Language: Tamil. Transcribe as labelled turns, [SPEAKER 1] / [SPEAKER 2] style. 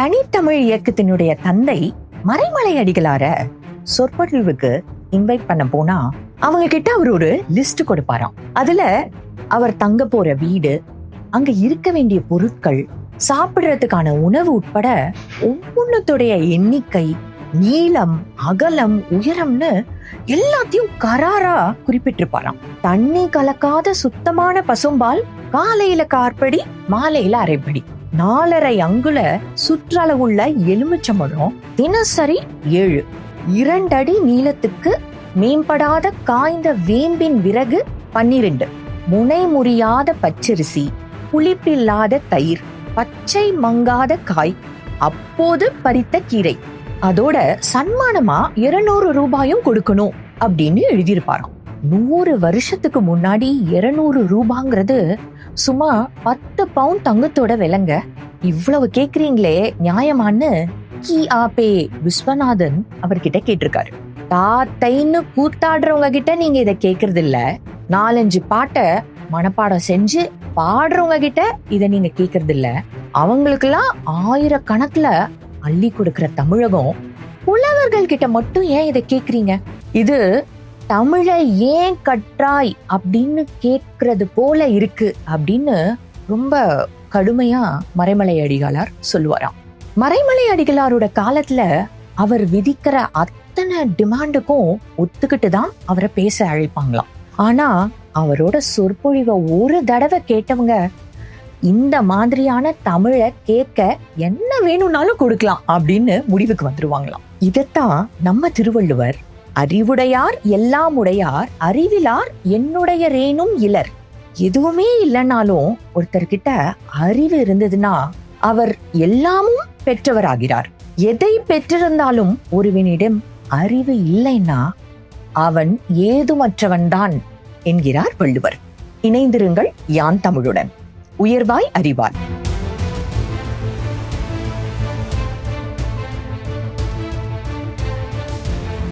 [SPEAKER 1] தனித்தமிழ் இயக்கத்தினுடைய தந்தை மறைமலை அடிகளார சொற்பொழிவுக்கு இன்வைட் பண்ண போனா அவங்க கிட்ட அவர் ஒரு லிஸ்ட் கொடுப்பாராம். அதுல அவர் தங்க போற வீடு அங்க இருக்க வேண்டிய பொருட்கள் சாப்பிடுறதுக்கான உணவு உட்பட ஒவ்வொன்றுத்துடைய எண்ணிக்கை நீளம் அகலம் உயரம்னு எல்லாத்தையும் கராரா குறிப்பிட்டிருப்பாராம். தண்ணி கலக்காத சுத்தமான பசும்பால் காலையில கார்படி மாலையில அரைப்படி. நாலரை அங்குல சுற்றளவுள்ள எலுமிச்சம்பழம் தினசரி ஏழு. இரண்டடி நீளத்துக்கு மேம்படாத காய்ந்த வேம்பின் விறகு பன்னிரண்டு. முனை முறியாத பச்சரிசி புளிப்பில்லாத தயிர் பச்சை மங்காத காய் அப்போது பறித்த கீரை. அதோட சன்மானமா இருநூறு ரூபாயும் கொடுக்கணும் அப்படின்னு எழுதியிருப்பாராம். நூறு வருஷத்துக்கு முன்னாடி இருநூறு ரூபாங்கிறது சும்மா பத்து பவுண்ட் தங்கத்தோட விலைங்க. இவ்வளவு கேக்குறீங்களே நியாயமான்னு கி ஆபே விஸ்வநாதன் அவர்கிட்ட கேட்டிருக்காரு. தாத்தைன்னு கூத்தாடுறவங்க கிட்ட நீங்க இத கேக்குறது இல்ல நாலஞ்சு பாட்டை மனப்பாடம் செஞ்சு பாடுறவங்க கிட்ட இத நீங்க கேக்குறது இல்ல அவங்களுக்கெல்லாம் ஆயிரக்கணக்குல அள்ளி கொடுக்கிற தமிழகம் புலவர்கள் கிட்ட மட்டும் ஏன் இதை கேக்குறீங்க? இது தமிழை ஏன் கற்றாய் அப்படின்னு கேட்கறது போல இருக்கு அப்படின்னு ரொம்ப கடுமையா மறைமலை அடிகளார் சொல்லுவாராம். மறைமலை அடிகளாரோட காலத்துல அவர் விதிக்கிற அத்தனை டிமாண்டுக்கும் ஒத்துக்கிட்டு தான் அவரை பேச அழைப்பாங்களாம். ஆனா அவரோட சொற்பொழிவை ஒரு தடவை கேட்டவங்க இந்த மாதிரியான தமிழை கேட்க என்ன வேணும்னாலும் கொடுக்கலாம் அப்படின்னு முடிவுக்கு வந்துருவாங்களாம். இதைத்தான் நம்ம திருவள்ளுவர் அறிவுடையார் எல்லாம் உடையார் அறிவிலார் என்னுடைய ரேனும் இலர். எதுவுமே இல்லைனாலும் ஒருத்தர்கிட்ட அறிவு இருந்ததுன்னா அவர் எல்லாமும் பெற்றவராகிறார். எதை பெற்றிருந்தாலும் ஒருவனிடம் அறிவு இல்லைன்னா அவன் ஏதுமற்றவன்தான் என்கிறார் வள்ளுவர். இணைந்திருங்கள் யான் தமிழுடன். உயர்வாய் அறிவாய்.